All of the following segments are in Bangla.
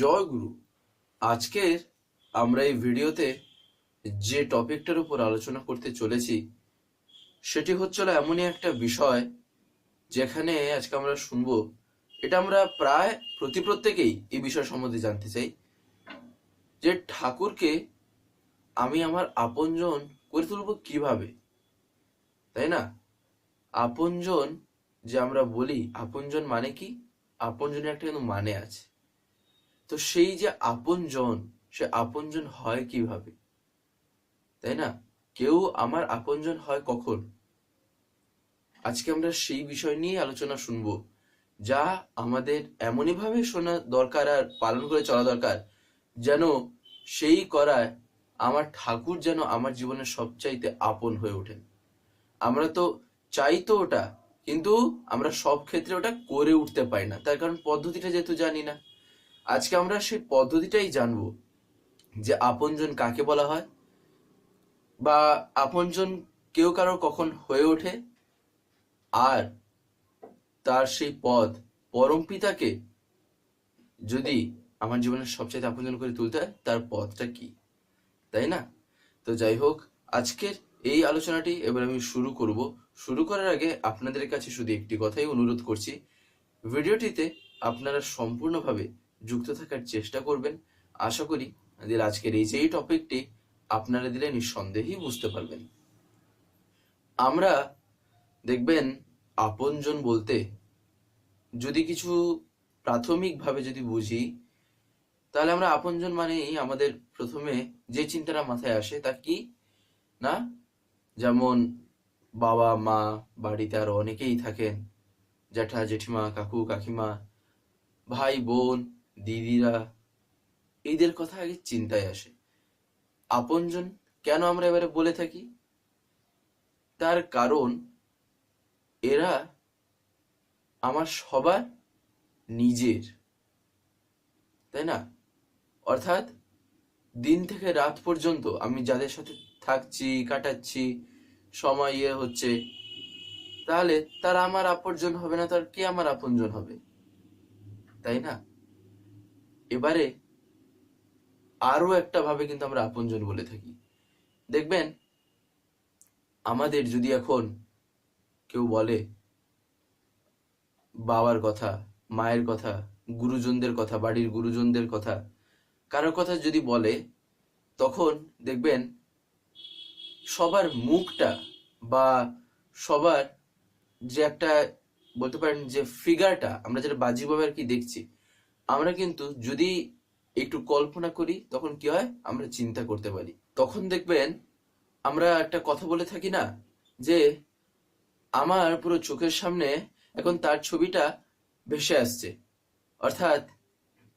জয় গুরু। আজকের আমরা এই ভিডিওতে যে টপিকটার উপর আলোচনা করতে চলেছি, সেটি হচ্ছিল এমনই একটা বিষয় যেখানে আজকে আমরা শুনব। এটা আমরা প্রায় প্রতি প্রত্যেকেই এই বিষয় সম্বন্ধে জানতে চাই যে ঠাকুরকে আমি আমার আপনজন করে তুলবো কীভাবে? তাই না? আপনজন যে আমরা বলি, আপনজন মানে কি? আপনজনের একটা কিন্তু মানে আছে। তো সেই যে আপনজন, সে আপনজন হয় কীভাবে? তাই না? কেউ আমার আপনজন হয় কখন? আজকে আমরা সেই বিষয় নিয়ে আলোচনা শুনব, যা আমাদের এমনই ভাবে শোনা দরকার আর পালন করে চলা দরকার, যেন সেই করায় আমার ঠাকুর যেন আমার জীবনের সবচাইতে আপন হয়ে ওঠেন। আমরা তো চাই তো ওটা, কিন্তু আমরা সব ক্ষেত্রে ওটা করে উঠতে পারি না। তার কারণ পদ্ধতিটা যেহেতু জানি না। আজকে আমরা সেই পদ্ধতিটাই জানব যে আপনজন কাকে বলা হয় বা আপনজন কেউ কারও কখন হয়ে ওঠে আর তার সেই পদ পরম পিতাকে যদি আমার জীবনের সবচেয়ে আপনজন করে তুলতে হয়, তার পথটা কি? তাই না? তো যাই হোক, আজকের এই আলোচনাটি এবার আমি শুরু করব। শুরু করার আগে আপনাদের কাছে শুধু একটি কথাই অনুরোধ করছি, ভিডিওটিতে আপনারা সম্পূর্ণভাবে যুক্ত থাকার চেষ্টা করবেন। আশা করি আমাদের আজকের এই যে টপিকটি আপনারা দিলে নিঃসন্দেহেই বুঝতে পারবেন। আমরা দেখবেন আপনজন বলতে যদি কিছু প্রাথমিকভাবে যদি বুঝি, তাহলে আমরা আপনজন মানেই আমাদের প্রথমে যে চিন্তাটা মাথায় আসে তা কি? না? যেমন বাবা, মা, বাড়িতে আরও অনেকেই থাকেন, জ্যাঠা, জেঠিমা, কাকু, কাকিমা, ভাই, বোন দিদিরা, এদের কথা আগে চিন্তায় আসে। আপনজন কেন আমরা এবারে বলে থাকি? তার কারণ, এরা আমার সবার নিজের, তাই না? অর্থাৎ দিন থেকে রাত পর্যন্ত আমি যাদের সাথে থাকছি, কাটাচ্ছি, সময় ইয়ে হচ্ছে, তাহলে তার আমার আপনজন হবে না, তার কে আমার আপনজন হবে? তাই না? এবারে আরও একটা ভাবে কিন্তু আমরা আপনজন বলে থাকি। দেখবেন, আমাদের যদি এখন কেউ বলে, বাবার কথা, মায়ের কথা, গুরুজনদের কথা, বাড়ির গুরুজনদের কথা কারোর কথা যদি বলে, তখন দেখবেন সবার মুখটা বা সবার যে একটা বলতে পারেন যে ফিগারটা আমরা যেটা বাহ্যিকভাবে আর কি দেখছি আমরা কিন্তু যদি একটু কল্পনা করি, তখন কি হয়? আমরা চিন্তা করতে পারি। তখন দেখবেন আমরা একটা কথা বলে থাকি না, যে আমার পুরো চোখের সামনে এখন তার ছবিটা ভেসে আসছে। অর্থাৎ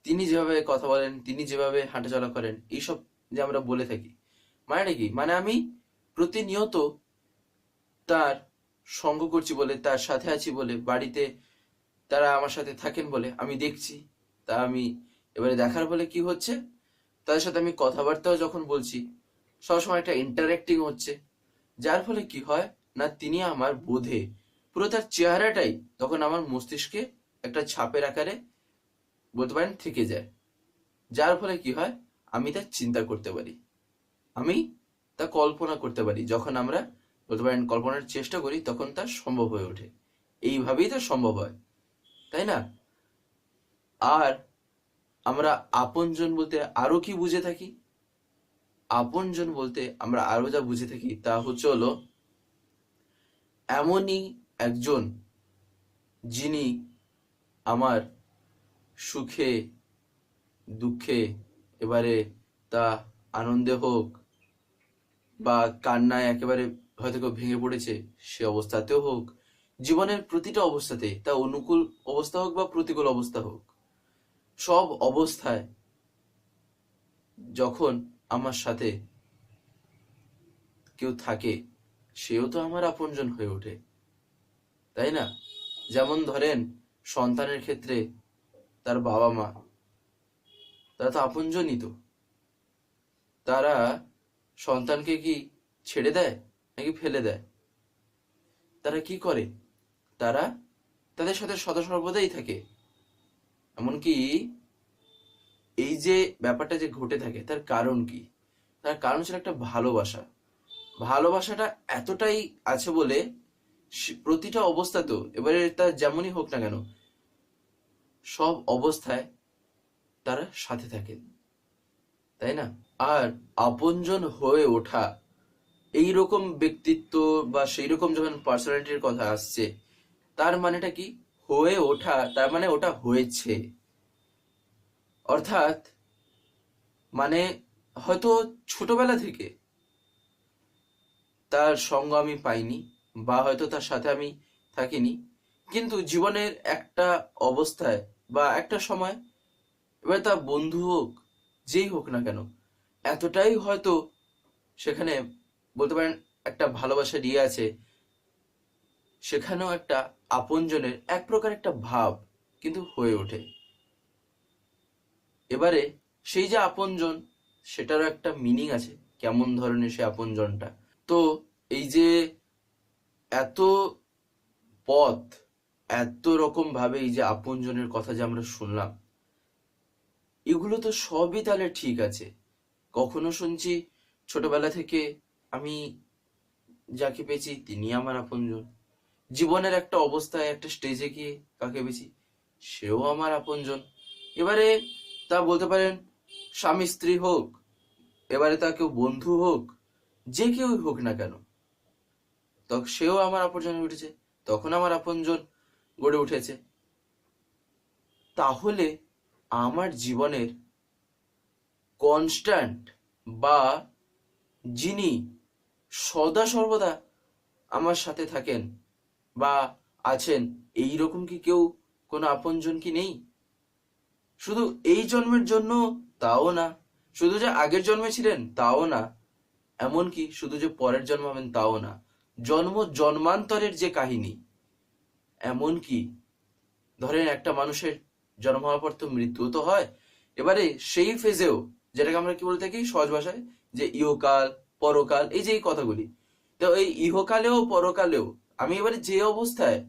তিনি যেভাবে কথা বলেন, তিনি যেভাবে হাঁটাচলা করেন, এইসব যে আমরা বলে থাকি মানে কি? মানে আমি প্রতিনিয়ত তার সঙ্গ করছি বলে, তার সাথে আছি বলে, বাড়িতে তারা আমার সাথে থাকেন বলে আমি দেখছি। তা আমি এবারে দেখার ফলে কি হচ্ছে? তাদের সাথে আমি কথাবার্তাও যখন বলছি, সবসময় একটা ইন্টারেক্টিং হচ্ছে। যার ফলে কি হয় না, তিনি আমার বোধে পুরো তার চেহারাটাই তখন আমার মস্তিষ্কে একটা ছাপের আকারে বলতে পারেন থেকে যায়। যার ফলে কি হয়, আমি তা চিন্তা করতে পারি। আমি তা কল্পনা করতে পারি। যখন আমরা বলতে পারেন কল্পনার চেষ্টা করি, তখন তা সম্ভব হয়ে ওঠে। এইভাবেই তা সম্ভব হয়। তাই না? আর আমরা আপনজন বলতে আরও কি বুঝে থাকি? আপনজন বলতে আমরা আরও যা বুঝে থাকি তা হচ্ছে হলো, এমনই একজন যিনি আমার সুখে, দুঃখে এবারে তা আনন্দে হোক বা কান্নায় একেবারে হয়তো কেউ ভেঙে পড়েছে, সে অবস্থাতেও হোক, জীবনের প্রতিটা অবস্থাতে তা অনুকূল অবস্থা হোক বা প্রতিকূল অবস্থা হোক সব অবস্থায় যখন আমার সাথে কেউ থাকে, সেও তো আমার আপনজন হয়ে ওঠে। তাই না? যেমন ধরেন, সন্তানের ক্ষেত্রে তার বাবা মা তারা তো আপনজনই তো। তারা সন্তানকে কি ছেড়ে দেয় নাকি ফেলে দেয়? তারা কি করে? তারা তাদের সাথে সদা সর্বদাই থাকে। এমনকি এই যে ব্যাপারটা যে ঘটে থাকে, তার কারণ কি? তার কারণ ছিল একটা ভালোবাসা। ভালোবাসাটা এতটাই আছে বলে প্রতিটা অবস্থাতেও এবারে তার যেমনই হোক না কেন, সব অবস্থায় তারা সাথে থাকেন। তাই না? আর আপনজন হয়ে ওঠা, এই রকম ব্যক্তিত্ব বা সেই রকম যখন পার্সোনালিটির কথা আসছে, তার মানেটা কি? হয়ে ওঠা, তার মানে ওটা হয়েছে। অর্থাৎ মানে হয়তো ছোটবেলা থেকে তার সঙ্গ আমি পাইনি বা হয়তো তার সাথে আমি থাকিনি। কিন্তু জীবনের একটা অবস্থায় বা একটা সময়, এবার তা বন্ধু হোক, যেই হোক না কেন, এতটাই হয়তো সেখানে বলতে পারেন একটা ভালোবাসা দিয়ে আছে সেখানেও একটা আপনজনের এক প্রকার একটা ভাব কিন্তু হয়ে ওঠে। এবারে সেই যে আপনজন, সেটারও একটা মিনিং আছে, কেমন ধরনের সে আপনজনটা। তো এই যে এত পথ, এত রকম ভাবে এই যে আপনজনের কথা যে আমরা শুনলাম, এগুলো তো সবই তাহলে ঠিক আছে। কখনো শুনছি, ছোটবেলা থেকে আমি যাকে পেয়েছি তিনি আমার আপনজন। জীবনের একটা অবস্থায়, একটা স্টেজে গিয়ে কাকে পেয়েছি সেও আমার আপনজন। এবারে তা বলতে পারেন, স্বামী স্ত্রী হোক, এবারে তা কেউ বন্ধু হোক, যে কেউই হোক না কেন তখন সেও আমার আপনজন উঠেছে, তখন আমার আপনজন গড়ে উঠেছে। তাহলে আমার জীবনের কনস্ট্যান্ট বা যিনি সদা সর্বদা আমার সাথে থাকেন বা আছেন এই রকম কি কেউ কোনো আপনজন কি নেই? শুধু এই জন্মের জন্য তাও না, শুধু যে আগের জন্মে ছিলেন তাও না এমনকি শুধু যে পরের জন্ম হবেন তাও না, জন্ম জন্মান্তরের যে কাহিনী এমনকি ধরেন একটা মানুষের জন্ম হওয়ার পর তো মৃত্যু তো হয়, এবারে সেই ফেজেও যেটাকে আমরা কি বলে থাকি সহজ ভাষায়, যে ইহকাল, পরকাল, এই যে এই কথাগুলি, তো এই ইহকালেও পরকালেও আমি এবারে যে অবস্থায়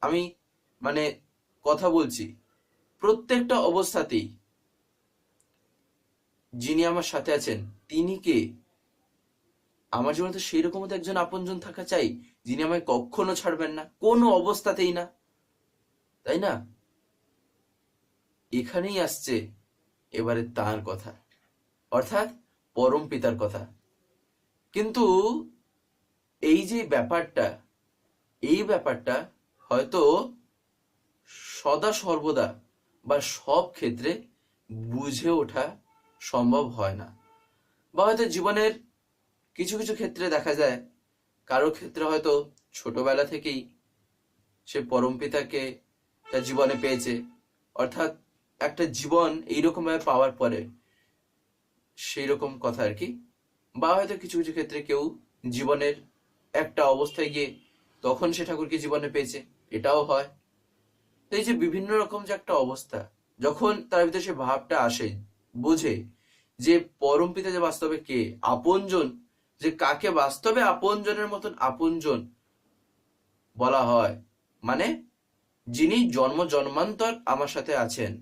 আমি মানে কথা বলছি, প্রত্যেকটা অবস্থাতেই যিনি আমার সাথে আছেন, তিনি কে? আমার জীবনে তো সেই রকম তো একজন আপনজন থাকা চাই, যিনি আমায় কখনো ছাড়বেন না, কোনো অবস্থাতেই না। তাই না? এখানেই আসছে এবারে তার কথা, অর্থাৎ পরম পিতার কথা। কিন্তু এই যে ব্যাপারটা এই ব্যাপারটা হয়তো সদা সর্বদা বা সব ক্ষেত্রে বুঝে ওঠা সম্ভব হয় না। বা হয়তো জীবনের কিছু কিছু ক্ষেত্রে দেখা যায়, কারও ক্ষেত্রে হয়তো ছোটবেলা থেকেই সে পরম পিতাকে তার জীবনে পেয়েছে, অর্থাৎ একটা জীবন এইরকম ভাবে পাওয়ার পরে সেই রকম কথা আর কি। বা হয়তো কিছু কিছু ক্ষেত্রে কেউ জীবনের একটা অবস্থায় গিয়ে তখন সে ঠাকুরকে জীবনে পেয়েছে, এটাও হয়। তো এই যে বিভিন্ন রকম যে একটা অবস্থা, যখন তার ভিতরে সে ভাবটা আসে, বোঝে যে পরম পিতা যে বাস্তবে কে, আপনজন, যে কাকে বাস্তবে আপনজনের মতন আপনজন বলা হয় মানে যিনি জন্ম জন্মান্তর আমার সাথে আছেন,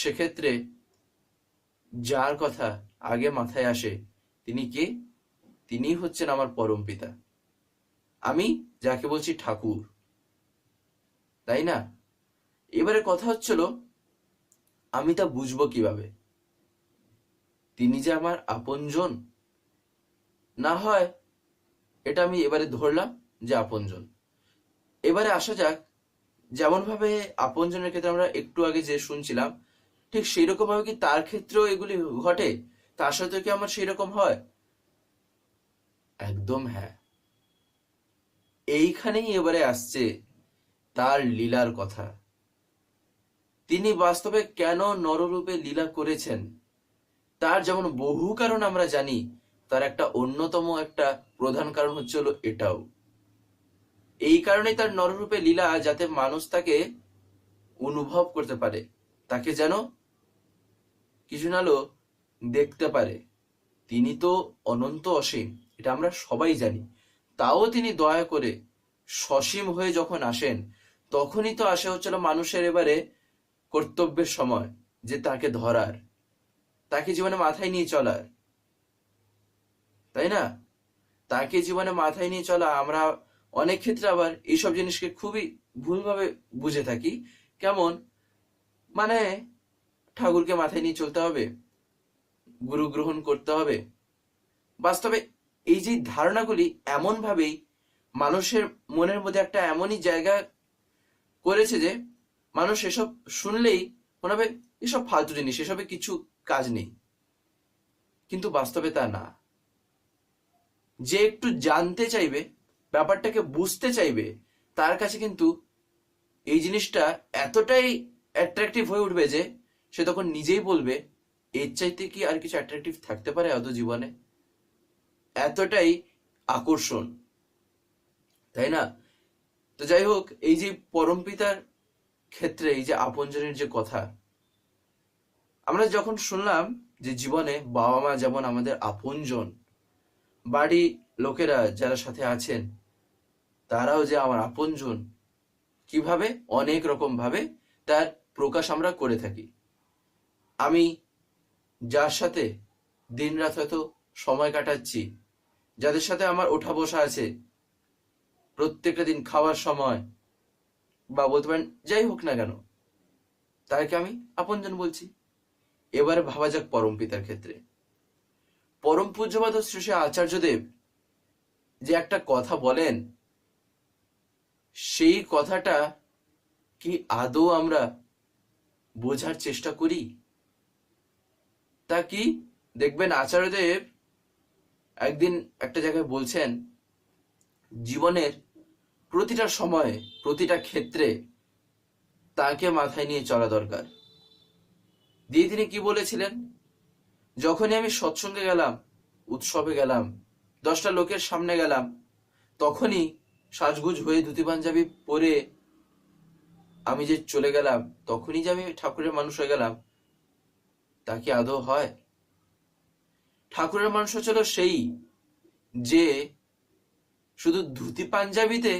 সেক্ষেত্রে যার কথা আগে মাথায় আসে, তিনি কে? তিনি হচ্ছেন আমার পরম পিতা। আমি যাকে বলছি ঠাকুর। তাই না? এবারে কথা হচ্ছিল, আমি তা বুঝব কীভাবে? তিনি যে আমার আপনজন, না হয় এটা আমি এবারে ধরলাম যে আপনজন। এবারে আসা যাক যেমন ভাবে আপনজনের ক্ষেত্রে আমরা একটু আগে যে শুনছিলাম, ঠিক সেই রকম ভাবে কি তার ক্ষেত্রেও এগুলি ঘটে? তার সাথে কি আমার সেই রকম হয়? একদম হ্যাঁ। এইখানেই এবারে আসছে তার লীলার কথা। তিনি বাস্তবে কেন নররূপে লীলা করেছেন? তার যেমন বহু কারণ আমরা জানি, তার একটা অন্যতম একটা প্রধান কারণ হচ্ছে হলো এটাও। এই কারণে তার নররূপে লীলা যাতে মানুষ তাকে অনুভব করতে পারে, তাকে যেন কিছু নালো দেখতে পারে। তিনি তো অনন্ত অসীম। এটা আমরা সবাই জানি। তাও তিনি দয়া করে সসীম হয়ে যখন আসেন, তখনই তো আসে হচ্ছিল মানুষের এবারে কর্তব্যের সময় যে তাকে ধরার, তাকে জীবনে মাথায় নিয়ে চলার। তাই না? তাকে জীবনে মাথায় নিয়ে চলা আমরা অনেক ক্ষেত্রে আবার এইসব জিনিসকে খুবই ভুলভাবে বুঝে থাকি। কেমন? মানে ঠাকুরকে মাথায় নিয়ে চলতে হবে, গুরু গ্রহণ করতে হবে। বাস্তবে এই যে ধারণাগুলি এমন ভাবেই মানুষের মনের মধ্যে একটা এমনই জায়গা করেছে যে মানুষ এসব শুনলেই মনে হবে, এসব ফালতু জিনিস, এসবে কিছু কাজ নেই। কিন্তু বাস্তবে তা না। যে একটু জানতে চাইবে, ব্যাপারটাকে বুঝতে চাইবে, তার কাছে কিন্তু এই জিনিসটা এতটাই অ্যাট্রাকটিভ হয়ে উঠবে যে সে তখন নিজেই বলবে, এর চাইতে কি আর কিছু অ্যাট্রাকটিভ থাকতে পারে এত জীবনে? এতটাই আকর্ষণ, তাই না? তো যাই হোক, এই যে পরম পিতার ক্ষেত্রে এই যে আপনজনের যে কথা, আমরা যখন শুনলাম যে জীবনে বাবা মা যেমন আমাদের আপনজন বাড়ি লোকেরা যারা সাথে আছেন, তারাও যে আমার আপনজন, কীভাবে? অনেক রকম ভাবে তার প্রকাশ আমরা করে থাকি। আমি যার সাথে দিনরাত হয়তো সময় কাটাচ্ছি যাদের সাথে আমার ওঠা বসা আছে, প্রত্যেকটা দিন খাওয়ার সময়, বা বলতে পারেন যাই হোক না কেন, তাকে আমি আপনজন বলছি। এবারে ভাবা যাক পরম পিতার ক্ষেত্রে। পরম পূজ্যপাদ শ্রী শ্রী আচার্যদেব যে একটা কথা বলেন, সেই কথাটা কি আদৌ আমরা বোঝার চেষ্টা করি? তা কি? দেখবেন আচার্যদেব একদিন একটা জায়গায় বলছেন, জীবনের প্রতিটা সময়ে, প্রতিটা ক্ষেত্রে তাকে মাথায় নিয়ে চলা দরকার। দিয়ে তিনি কি বলেছিলেন? যখনই আমি সৎসঙ্গে গেলাম, উৎসবে গেলাম, দশটা লোকের সামনে গেলাম, তখনই সাজগুজ হয়ে ধুতি পাঞ্জাবি পরে আমি যে চলে গেলাম, তখনই যে আমি ঠাকুরের মানুষ হয়ে গেলাম, তা কি আদৌ হয়? ঠাকুরের মানুষ হচ্ছিল সেই যে শুধু ধুতি পাঞ্জাবিতে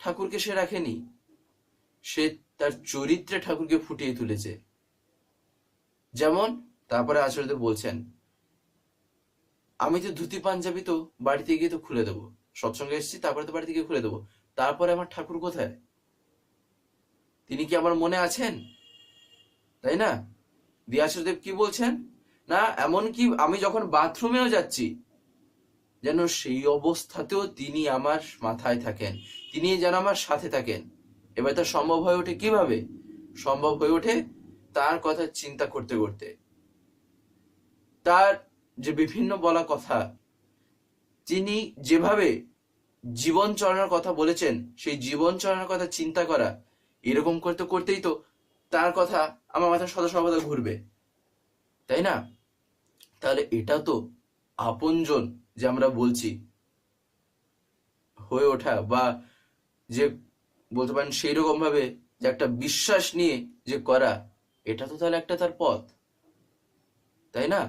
ঠাকুরকে সে রাখেনি, সে তার চরিত্রে ঠাকুরকে ফুটিয়ে তুলেছে। যেমন তারপরে আচার্যদেব বলছেন, আমি তো ধুতি পাঞ্জাবি তো বাড়িতে গিয়ে তো খুলে দেবো। সৎসঙ্গে এসেছি, তারপরে তো বাড়িতে গিয়ে খুলে দেবো। তারপরে আমার ঠাকুর কোথায়? তিনি কি আমার মনে আছেন? তাই না? দিয়াসদেব কি বলছেন? না এমন কি আমি যখন বাথরুমেও যাচ্ছি, যেন সেই অবস্থাতেও তিনি আমার মাথায় থাকেন, তিনি যেন আমার সাথে থাকেন। এবার তা সম্ভব হয়ে ওঠে কীভাবে? সম্ভব হয়ে ওঠে তার কথা চিন্তা করতে করতে। তার যে বিভিন্ন বলা কথা, তিনি যেভাবে জীবন চলার কথা বলেছেন, সেই জীবন চলার কথা চিন্তা করা, এরকম করতে করতেই তো তার কথা আমার মাথায় সদা সর্বদা ঘুরবে। তাই না? তাহলে এটা তো আপনজন যে আমরা বলছি হয়ে ওঠা বা যে বলতে পারেন সেই রকম ভাবে যে একটা বিশ্বাস নিয়ে যে করা, এটা তো তাহলে একটা তার পথ। তাই না?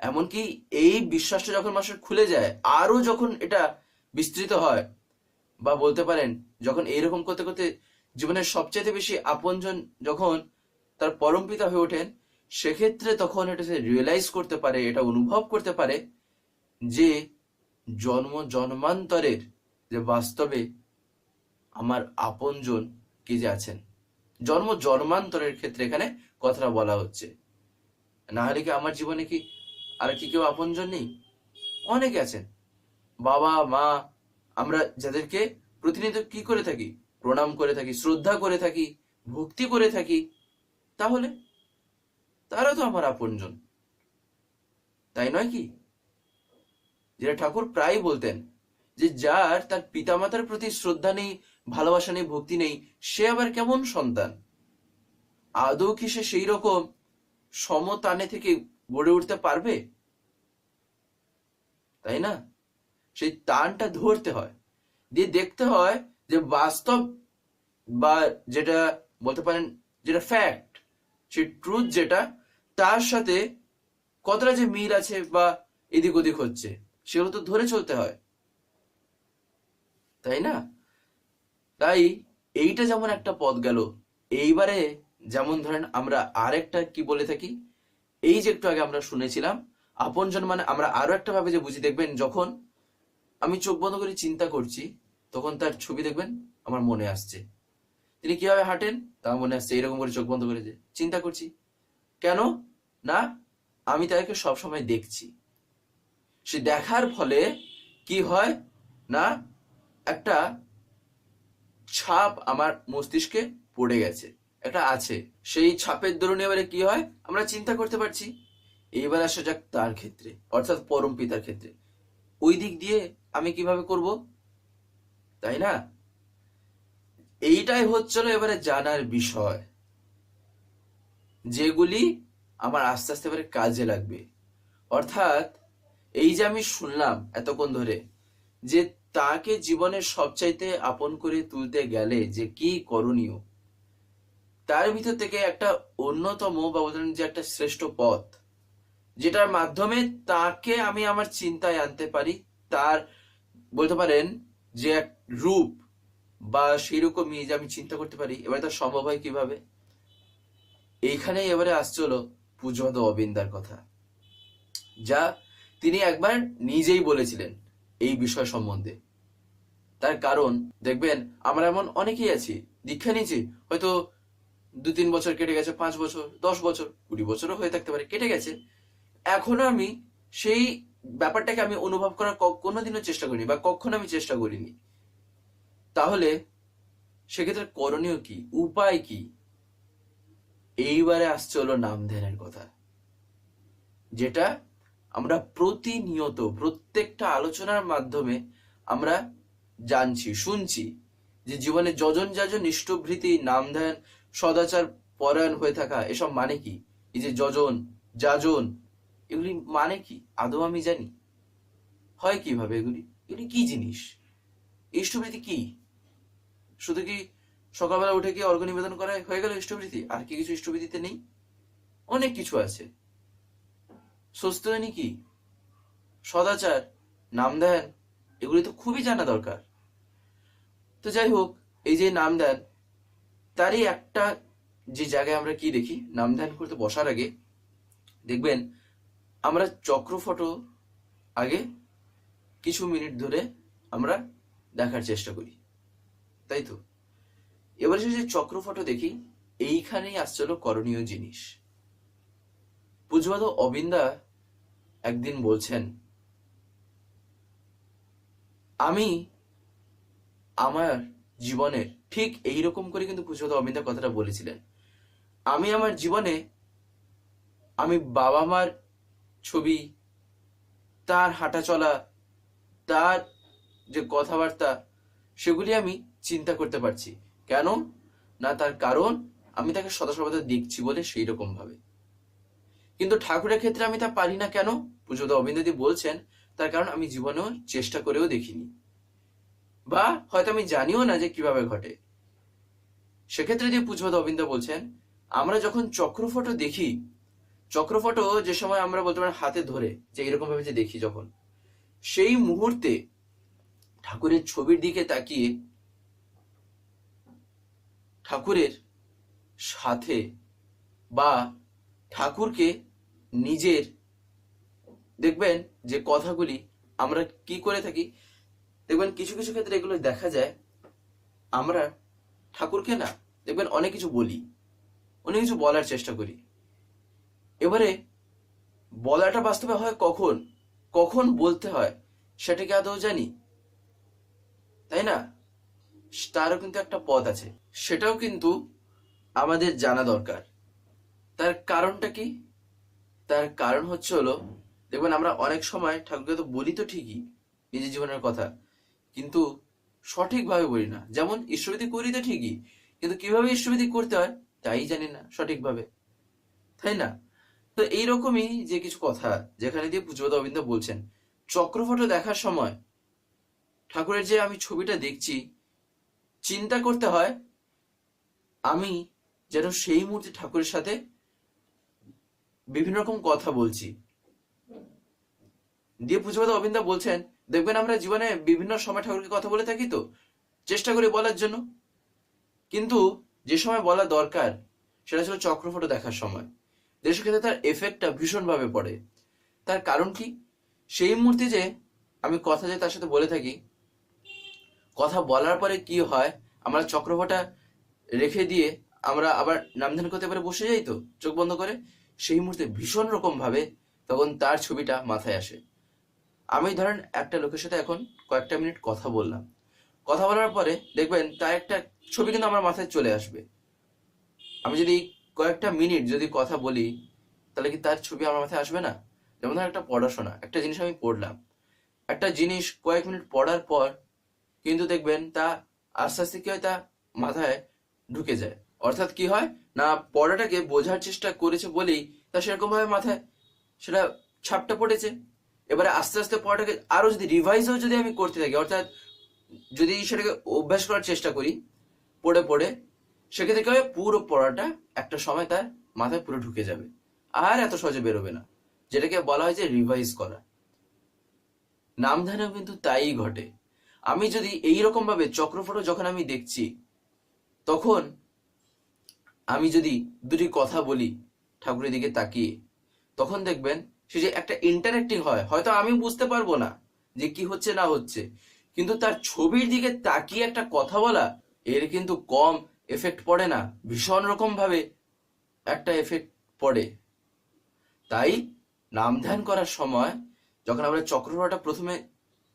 এমনকি এই বিশ্বাসটা যখন মানুষের খুলে যায় আরও যখন এটা বিস্তৃত হয়, বা বলতে পারেন যখন এইরকম করতে করতে জীবনের সবচেয়ে বেশি আপনজন যখন তার পরম পিতা হয়ে ওঠেন সেক্ষেত্রে তখন এটা সে রিয়েলাইজ করতে পারে, এটা অনুভব করতে পারে যে জন্ম জন্মান্তরের যে বাস্তবে আমার আপনজন কি যে আছেন। জন্ম জন্মান্তরের ক্ষেত্রে এখানে কথাটা বলা হচ্ছে। না হলে কি আমার জীবনে কি আর কি কেউ আপনজন নেই? অনেকে আছেন। বাবা, মা, আমরা যাদেরকে প্রতিনিয়ত কি করে থাকি? প্রণাম করে থাকি, শ্রদ্ধা করে থাকি, ভক্তি করে থাকি, তাহলে তারা তো আমার আপনজন। তাই নয় কি? যেটা ঠাকুর প্রায় বলতেন যে যার তার পিতামাতার প্রতি শ্রদ্ধা নেই, ভালোবাসা নেই, ভক্তি নেই, সে আবার কেমন সন্তান? আদৌ কি সে সেই রকম সমতানে থেকে গড়ে উঠতে পারবে? তাই না? সেই টানটা ধরতে হয়। দিয়ে দেখতে হয় যে বাস্তব বা যেটা বলতে পারেন, যেটা ফ্যাক্ট সেই ট্রুথ যেটা তার সাথে কতটা যে মিল আছে বা এদিক ওদিক হচ্ছে, সেগুলো তো ধরে চলতে হয়। তাই না? তাই এইটা যেমন একটা পথ গেল, এইবারে যেমন ধরেন আমরা আরেকটা কি বলে থাকি, এই যে একটু আগে আমরা শুনেছিলাম, আপনজন মানে আমরা আরও একটা ভাবে যে বুঝি, দেখবেন যখন আমি চোখ বন্ধ করে চিন্তা করছি, তখন তার ছবি দেখবেন আমার মনে আসছে। তিনি কীভাবে হাঁটেন? তা মনে আসছে, এরকম করে চোখ বন্ধ করে যে চিন্তা করছি। কেন? না, আমি তাকে সবসময় দেখছি। সে দেখার ফলে কি হয় না, একটা ছাপ আমার মস্তিষ্কে পড়ে গেছে, একটা আছে। সেই ছাপের দরুন এবারে কি হয়, আমরা চিন্তা করতে পারছি। এইবার আসা যাক তার ক্ষেত্রে, অর্থাৎ পরম পিতার ক্ষেত্রে। ওই দিক দিয়ে আমি কীভাবে করব? তাই না? এইটাই হচ্ছিল এবারে জানার বিষয়। যেগুলি আমার আস্তে আস্তে এবারে কাজে লাগবে। অর্থাৎ এই যে আমি শুনলাম এতক্ষণ ধরে যে তাকে জীবনের সবচাইতে আপন করে তুলতে গেলে যে কি করণীয়, তার ভিতর থেকে একটা অন্যতম বা বলতেন যে একটা শ্রেষ্ঠ পথ, যেটার মাধ্যমে তাকে আমি আমার চিন্তায় আনতে পারি, তার বলতে পারেন যে এক রূপ বা সেরকমই যে আমি চিন্তা করতে পারি, এবারে তা সম্ভব হয় কীভাবে? এইখানে এবারে আসছিল পূজত অবিন্দার কথা। যা তিনি একবার নিজেই বলেছিলেন এই বিষয় সম্বন্ধে। তার কারণ, দেখবেন, আমরা এমন অনেকেই আছি, দীক্ষা নিয়েছি, হয়তো দু তিন বছর কেটে গেছে, পাঁচ বছর, দশ বছর, কুড়ি বছরও হয়ে থাকতে পারে, কেটে গেছে। এখনও আমি সেই ব্যাপারটাকে আমি অনুভব করার কোনোদিনও চেষ্টা করিনি, বা কখনো আমি চেষ্টা করিনি। তাহলে, সেক্ষেত্রে করণীয় কি? উপায় কি? এইবারে আসছে হলো নাম ধ্যানের কথা, যেটা আমরা প্রতিনিয়ত প্রত্যেকটা আলোচনার মাধ্যমে আমরা জানছি, শুনছি যে জীবনে যজন যাজন ইষ্টভৃতি নাম ধ্যান সদাচার, পরায়ণ হয়ে থাকা, এসব মানে কি? এই যে যজন, যাজন, এগুলি মানে কি? আদৌ আমি জানি। হয় কীভাবে এগুলি? এগুলি কি জিনিস? ইষ্টভৃতি কি? শুধু কি সকালবেলা উঠে গিয়ে অর্ঘ নিবেদন করা হয়ে গেল ইষ্টভৃতি আর কি কিছু ইষ্টভৃতিতে নেই? অনেক কিছু আছে। সুস্থনী কি? সদাচার নাম ধ্যান এগুলি তো খুবই জানা দরকার। তো যাই হোক, এই যে নাম দেন তারই একটা যে জায়গায় আমরা কি দেখি? নাম ধ্যান করতে বসার আগে দেখবেন, আমরা চক্র ফটো আগে কিছু মিনিট ধরে আমরা দেখার চেষ্টা করি। তাই তো? এবারে যে চক্র ফটো দেখি, এইখানেই আসছিল করণীয় জিনিস। পুজবাদ অবিন্দা একদিন বলছেন, আমি আমার জীবনের ঠিক এই রকম করে কিন্তু পুজবাদ অবিন্দা কথাটা বলেছিলেন। আমি আমার জীবনে আমি বাবা মার ছবি, তার হাঁটা চলা, তার যে কথাবার্তা, সেগুলি আমি চিন্তা করতে পারছি। কেন? না তার কারণ আমি তাকে সদা সর্বদা দেখছি বলে সেই রকম ভাবে কিন্তু ঠাকুরের ক্ষেত্রে আমি তা পারি না কেন? পুজোদা অবিন্দাদি বলছেন, তার কারণ আমি জীবনেও চেষ্টা করেও দেখিনি। বা হয়তো আমি জানিও না যে কীভাবে ঘটে। সেক্ষেত্রে যে পুজোদা অবিন্দা বলছেন, আমরা যখন চক্রফটো দেখি চক্রফটো যে সময় আমরা বলতে পারি হাতে ধরে, যে এরকম ভাবে যে দেখি যখন, সেই মুহূর্তে ঠাকুরের ছবির দিকে তাকিয়ে ঠাকুরের সাথে বা ঠাকুরকে নিজের, দেখবেন যে কথাগুলি আমরা কি করে থাকি, দেখবেন কিছু কিছু ক্ষেত্রে এগুলো দেখা যায়, আমরা ঠাকুরকে না, দেখবেন অনেক কিছু বলি, অনেক কিছু বলার চেষ্টা করি। এবারে বলাটা বাস্তবে হয় কখন? কখন বলতে হয় সেটা কি আদৌ জানি, তাই না? তারও কিন্তু একটা পথ আছে। সেটাও কিন্তু আমাদের জানা দরকার। তার কারণটা কি? তার কারণ হচ্ছে হলো দেখবেন আমরা অনেক সময় ঠাকুরকে তো বলি তো ঠিকই, নিজের জীবনের কথা, কিন্তু সঠিকভাবে বলি না। যেমন ঈশ্বরবিধি করি তো ঠিকই, কিন্তু কীভাবে ঈশ্বরবিধি করতে হয় তাই জানি না সঠিকভাবে। তাই না? তো এইরকমই যে কিছু কথা যেখানে দিয়ে পুজোদ অবিন্দ বলছেন, চক্রফটো দেখার সময় ঠাকুরের যে আমি ছবিটা দেখছি চিন্তা করতে হয়, আমি যেন সেই মুহূর্তে ঠাকুরের সাথে বিভিন্ন রকম কথা বলছি। দিয়ে পুজোপাত অবিন্দা বলছেন, দেখবেন আমরা জীবনে বিভিন্ন সময় ঠাকুরকে কথা বলে থাকি তো, চেষ্টা করি বলার জন্য। কিন্তু যে সময় বলা দরকার, সেটা ছিল চক্রফটো দেখার সময়। দেশের ক্ষেত্রে তার এফেক্টটা ভীষণভাবে পড়ে। তার কারণ কি? সেই মুহূর্তে যে আমি কথা যে তার সাথে বলে থাকি কথা বলার পরে কি হয়? আমরা চক্রফটা রেখে দিয়ে আমরা আবার নামধান করতে পারে, বসে যাই তো চোখ বন্ধ করে? সেই মুহূর্তে ভীষণ রকম ভাবে তখন তার ছবিটা মাথায় আসে। আমি ধরেন একটা লোকের সাথে এখন কয়েকটা মিনিট কথা বললাম। কথা বলার পরে দেখবেন তার একটা ছবি কিন্তু আমার মাথায় চলে আসবে। আমি যদি কয়েকটা মিনিট যদি কথা বলি, তাহলে কি তার ছবি আমার মাথায় আসবে না? যেমন ধর একটা পড়াশোনা, একটা জিনিস আমি পড়লাম। একটা জিনিস কয়েক মিনিট পড়ার পর কিন্তু দেখবেন তা আস্তে আস্তে কি হয়, তা মাথায় ঢুকে যায়। অর্থাৎ কি হয়, না পড়াটাকে বোঝার চেষ্টা করেছে বলেই তা সেরকম ভাবে মাথায় সেটা ছাপটা পড়েছে। এবারে আস্তে আস্তে পড়াটাকে আরও যদি রিভাইজও যদি আমি করতে থাকি, অর্থাৎ যদি সেটাকে অভ্যাস করার চেষ্টা করি, পড়ে পড়ে, সেক্ষেত্রে কি হবে, পুরো পড়াটা একটা সময় তার মাথায় পুরো ঢুকে যাবে। আর এত সহজে বেরোবে না। যেটাকে বলা হয় যে রিভাইজ করা। নামধানেও কিন্তু তাই ঘটে। আমি যদি এই ভাবে চক্রফটো যখন আমি দেখছি, তখন আমি যদি দুটি কথা বলি ঠাকুরের দিকে তাকিয়ে, তখন দেখবেন সে যে একটা ইন্টারেক্টিং হয়। হয়তো আমি বুঝতে পারব না যে কি হচ্ছে না হচ্ছে, কিন্তু তার ছবির দিকে তাকিয়ে একটা কথা বলা, এর কিন্তু কম এফেক্ট পড়ে না। ভীষণ রকম ভাবে একটা এফেক্ট পড়ে। তাই নাম ধ্যান করার সময় যখন আমরা চক্রফটা প্রথমে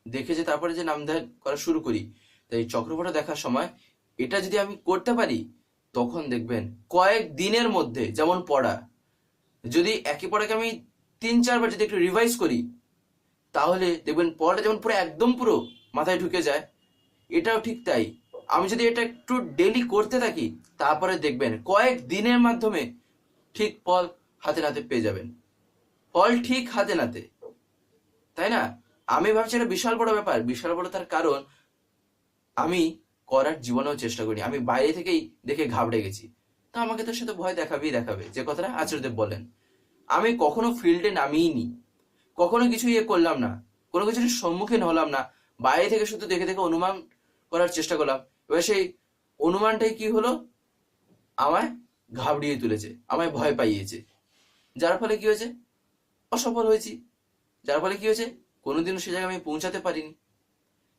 দেখে যে তারপরে যে নাম ধ্যান করা শুরু করি। তাই চক্রফটা দেখার সময় এটা যদি আমি করতে পারি, তখন দেখবেন কয়েক দিনের মধ্যে যেমন পড়া, যদি একই পড়াকে আমি তিন, চারবার যদি একটু রিভাইজ করি, তাহলে দেখবেন পড়াটা যেমন পুরো একদম পুরো মাথায় ঢুকে যায়। এটাও ঠিক তাই। আমি যদি এটা একটু ডেলি করতে থাকি, তারপরে দেখবেন কয়েক দিনের মাধ্যমে ঠিক ফল হাতে নাতে পেয়ে যাবেন। ফল ঠিক হাতে নাতে। তাই না? আমি ভাবছি এটা বিশাল বড় ব্যাপার। বিশাল বড় তার কারণ, আমি করার জীবনেও চেষ্টা করি আমি বাইরে থেকেই দেখে ঘাবড়ে গেছি। তা আমাকে তোর সাথে ভয় দেখাবেই দেখাবে, যে কথাটা আচার্যদেব বলেন। আমি কখনো ফিল্ডে নামিনি কখনো কিছু ইয়ে করলাম না, কোনো কিছুর সম্মুখীন হলাম না। বাইরে থেকে শুধু দেখে দেখে অনুমান করার চেষ্টা করলাম। এবার সেই অনুমানটাই কি হলো? আমায় ঘাবড়িয়ে তুলেছে, আমায় ভয় পাইয়েছে। যার ফলে কি হয়েছে? অসফল হয়েছি। যার ফলে কি হয়েছে? কোনোদিনও সে জায়গায় আমি পৌঁছাতে পারিনি।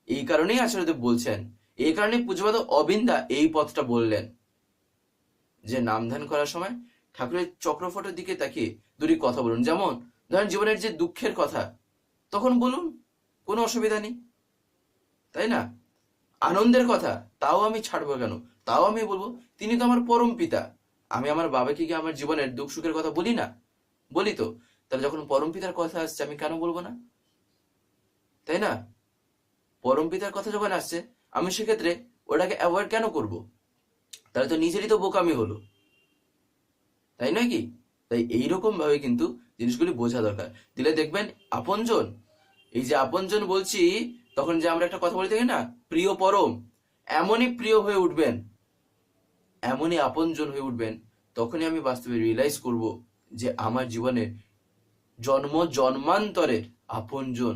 এই কারণেই আচার্যদেব বলছেন, এই কারণে পুজোবাদ অবিন্দা এই পথটা বললেন। যে নাম ধ্যান করার সময় ঠাকুরের চক্রফটের দিকে তাকিয়ে দুটি কথা বলুন। যেমন, ধরেন জীবনের যে দুঃখের কথা, তখন বলুন, কোনো অসুবিধা নেই। তাই না? আনন্দের কথা, তাও আমি ছাড়বো কেন? তাও আমি বলব, তিনি তো আমার পরম পিতা। আমি আমার বাবাকে কি আমার জীবনের দুঃখ সুখের কথা বলি না? বলি তো, তাহলে যখন পরম পিতার কথা আসছে, আমি কেন বলব না? তাই না? পরম পিতার কথা যখন আসছে, আমি সেক্ষেত্রে ওটাকে অ্যাভয়েড কেন করব? তাহলে তো নিজেরই তো বোকামি হলো। তাই নয় কি? তাই এইরকম ভাবে কিন্তু জিনিসগুলি বোঝা দরকার। দিলে দেখবেন আপনজন, এই যে আপনজন বলছি, তখন যে আমরা একটা কথা বলি থাকি না, প্রিয় পরম, এমনই প্রিয় হয়ে উঠবেন, এমনই আপনজন হয়ে উঠবেন, তখনই আমি বাস্তবে রিয়েলাইজ করব যে আমার জীবনে জন্ম জন্মান্তরের আপনজন